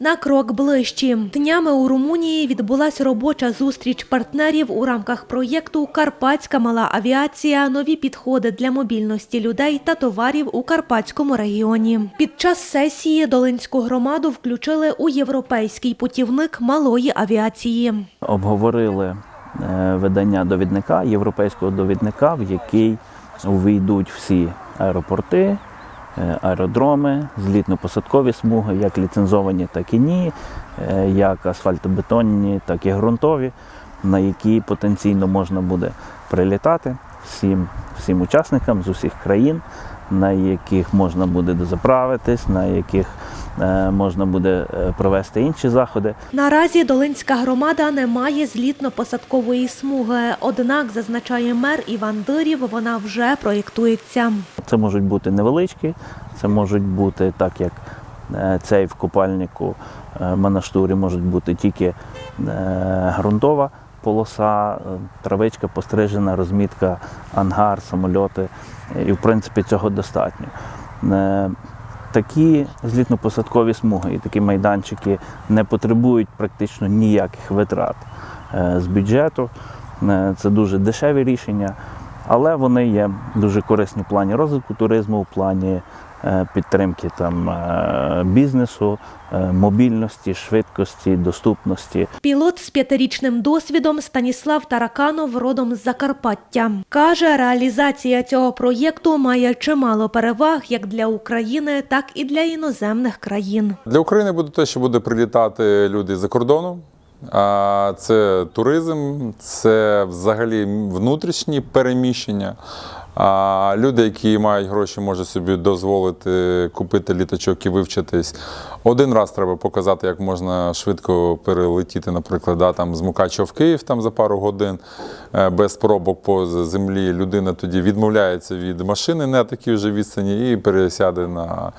На крок ближчі. Днями у Румунії відбулася робоча зустріч партнерів у рамках проєкту Карпатська мала авіація. Нові підходи для мобільності людей та товарів у Карпатському регіоні. Під час сесії Долинську громаду включили у європейський путівник малої авіації. обговорили е, видання довідника, європейського довідника, в який увійдуть всі аеропорти, аеродроми, злітно-посадкові смуги, як ліцензовані, так і ні, е, як асфальтобетонні, так і ґрунтові, на які потенційно можна буде прилітати. Всім, всім учасникам з усіх країн, на яких можна буде дозаправитись, на яких е, можна буде е, провести інші заходи. Наразі Долинська громада не має злітно-посадкової смуги. Однак, зазначає мер Іван Дирів, вона вже проєктується. Це можуть бути невеличкі, це можуть бути так, як е, цей в купальнику е, Манаштурі можуть бути тільки е, ґрунтова полоса, е, травичка пострижена, розмітка, ангар, самольоти. І в принципі цього достатньо. Такі злітно-посадкові смуги і такі майданчики не потребують практично ніяких витрат е, з бюджету. Е, Це дуже дешеві рішення, але вони є дуже корисні в плані розвитку туризму, в плані підтримки там, е, бізнесу, е, мобільності, швидкості, доступності. Пілот з п'ятирічним досвідом Станіслав Тараканов родом з Закарпаття. Каже, реалізація цього проєкту має чимало переваг як для України, так і для іноземних країн. Для України буде те, що буде прилітати люди за кордону. А Це туризм, це взагалі внутрішні переміщення. А люди, які мають гроші, можуть собі дозволити купити літачок і вивчитись. Один раз треба показати, як можна швидко перелетіти, наприклад, да, там, з Мукачева в Київ там, за пару годин е, без пробок по землі. Людина тоді відмовляється від машини на такій вже відстані і пересяде на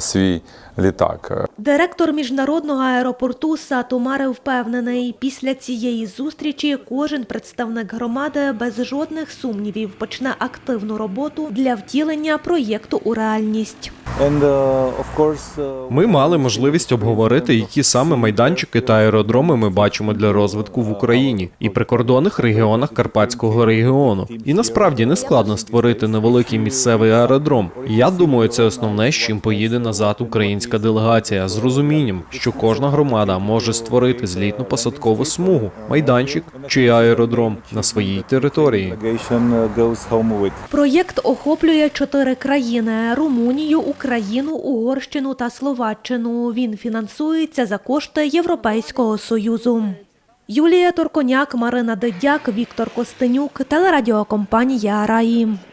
свій літак. Директор міжнародного аеропорту Сатумари впевнений, після цієї зустрічі кожен представник громади без жодних сумнівів почне активну роботу для втілення проєкту у реальність. Uh, uh, Ми мали можливість обговорити, які саме майданчики та аеродроми ми бачимо для розвитку в Україні і прикордонних регіонах Карпатського регіону. І насправді не складно створити невеликий місцевий аеродром. Я думаю, це основне, з чим поїде назад українська делегація з розумінням, що кожна громада може створити злітно-посадкову смугу, майданчик чи аеродром на своїй території. With. Проєкт охоплює чотири країни: Румунію, Україну, Угорщину та Словаччину. Він фінансується за кошти Європейського союзу. Юлія Торконяк, Марина Дидяк, Віктор Костенюк, телерадіокомпанія Раї.